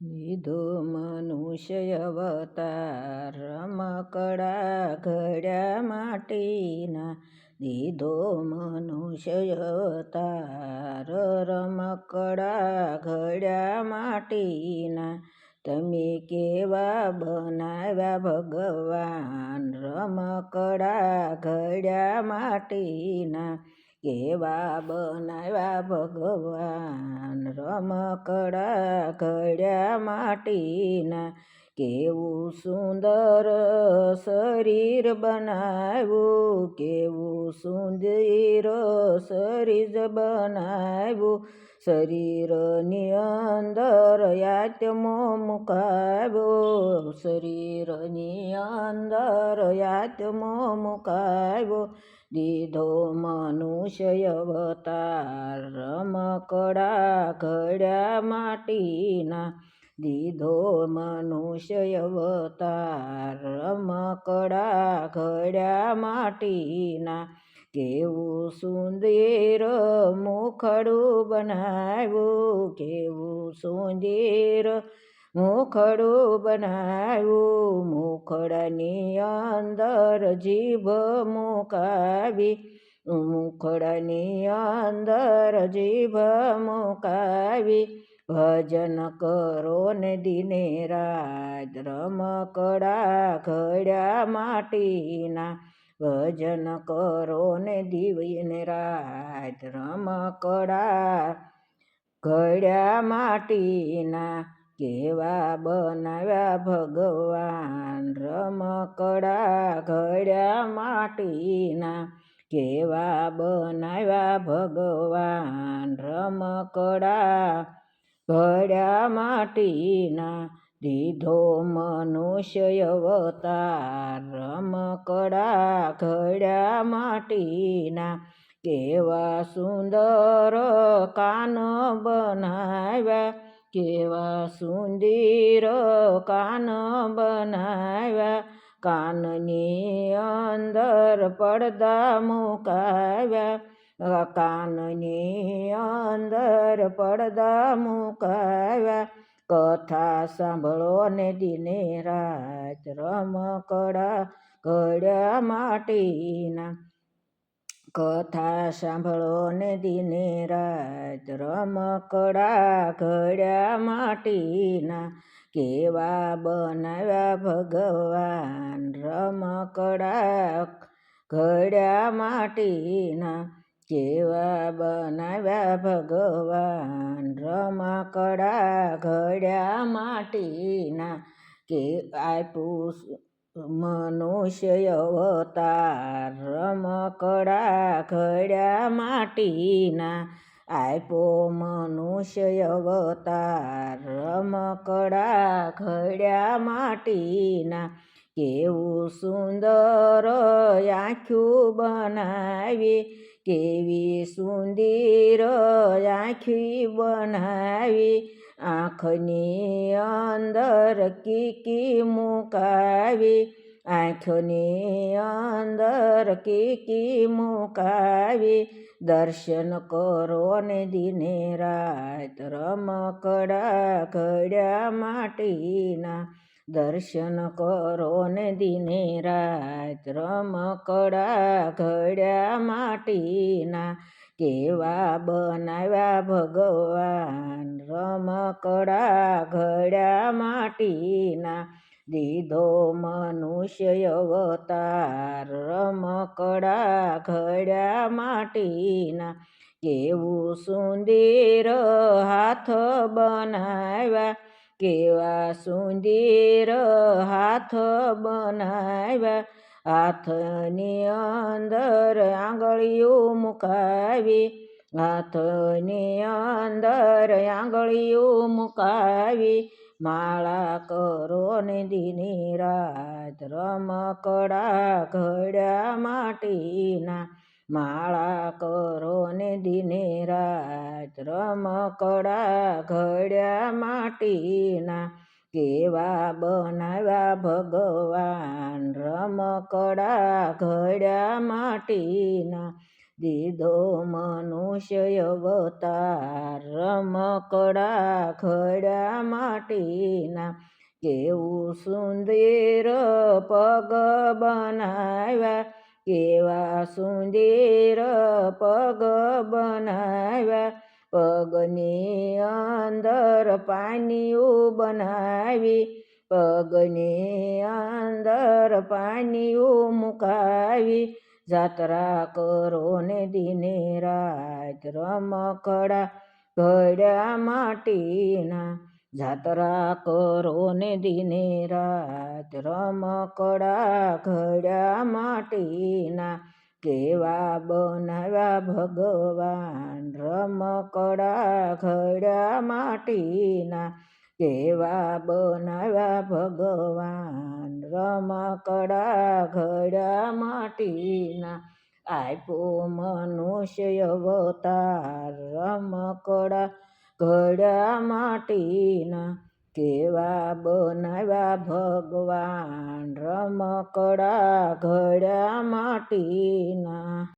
લીધો મનુષ્ય અવતાર રમકડા ઘડ્યા માટીના દીધો મનુષ્ય અવતાર રમકડા ઘડ્યા માટીના તમે કેવા બનાવ્યા ભગવાન રમકડા ઘડ્યા માટીના કેવા બનાવ્યા ભગવાન? રમકડા ઘડ્યા માટીના. કેવું સુંદર શરીર બનાવ્યું? કેવું સુંદર શરીર બનાવ્યું? શરીરની અંદર યાત્મો મુકાવ્યો. શરીરની અંદર યાત્મો મુકાવ્યો. દીધો મનુષ્ય અવતાર રમકડા ઘડ્યા માટીના. દીધો મનુષ્ય અવતાર રમકડા ઘડ્યા માટીના. કેવું સુંદર મુખડું બનાવ્યું, કેવું સુંદર મુખડું બનાવ્યું, મુખડાની અંદર જીભ મુકાવી, મુખડાની અંદર જીભ મુકાવી. ભજન કરો ને દિને રાત, રમકડા ઘડ્યા માટીના. ભજન કરો ને દિવીને રાત, રમકડા ઘડ્યા માટીના. કેવા બનાવ્યા ભગવાન? રમકડા ઘડ્યા માટીના. કેવા બનાવ્યા ભગવાન? રમકડા ઘડ્યા માટીના. દીધો મનુષ્ય અવતાર. રમકડા ઘડ્યા માટીના. કેવા સુંદર કાન બનાવ્યા. કેવા સુંદીરો કાન બનાવ્યા. કાનની અંદર પડદા મુકાવ્યા. કાનની અંદર પડદા મુકાવ્યા. કથા સાંભળો ને દિને રાત રમકડા ઘડ્યા માટીના. કથા સાંભળો ને દિને રાત રમકડા ઘડ્યા માટીના કેવા બનાવ્યા ભગવાન? રમકડા ઘડ્યા માટીના કેવા બનાવ્યા ભગવાન? રમકડા ઘડ્યા માટીના કે આપ્યું મનુષ્ય અવતાર? રમકડા ઘડ્યા માટીના આપ્યો મનુષ્ય અવતાર રમકડા ઘડ્યા માટીના. કેવું સુંદર આંખ્યું બનાવી, કેવી સુંદર આંખી બનાવી. આંખની અંદર કીકી મુકાવી આંખની અંદર કીકી મુકાવી, દર્શન કરો ને દિને રાત રમકડા ઘડ્યા માટીના, દર્શન કરો ને દિને રાત રમકડા ઘડ્યા માટીના, કેવા બનાવ્યા ભગવાન, રમકડા ઘડ્યા માટીના દીધો મનુષ્ય અવતાર રમકડા ઘડ્યા માટીના. કેવું સુંદર હાથ બનાવ્યા, કેવા સુંદર હાથ બનાવ્યા. હાથની અંદર આંગળીઓ મુકાવી, હાથની અંદર આંગળીઓ મુકાવી માળા કરો ને દીની રાત રમકડા ઘડ્યા માટીના માળા કરો ને દિને રાત રમકડા ઘડ્યા માટીના કેવા બનાવ્યા ભગવાન રમકડા ઘડ્યા માટીના દીધો મનુષ્ય અવતાર રમકડા ખડા માટીના કેવું સુંદર પગ બનાવ્યા, કેવા સુંદર પગ બનાવ્યા, પગની અંદર પાનીઓ બનાવી, પગની અંદર પાનીઓ મુકાવી જાત્રા કરો ને દિને રાત રમકડા ઘડ્યા માટીના જાત્રા કરો ને દિને રાત રમકડા ઘડ્યા માટીના કેવા બનાવ્યા ભગવાન રમકડા ઘડ્યા માટીના કેવા બનાવ્યા ભગવાન? રમકડા ઘડા માટીના આપ્યો મનુષ્ય અવતાર. રમકડા ઘડા માટીના કેવા બનાવ્યા ભગવાન? રમકડા ઘડા માટીના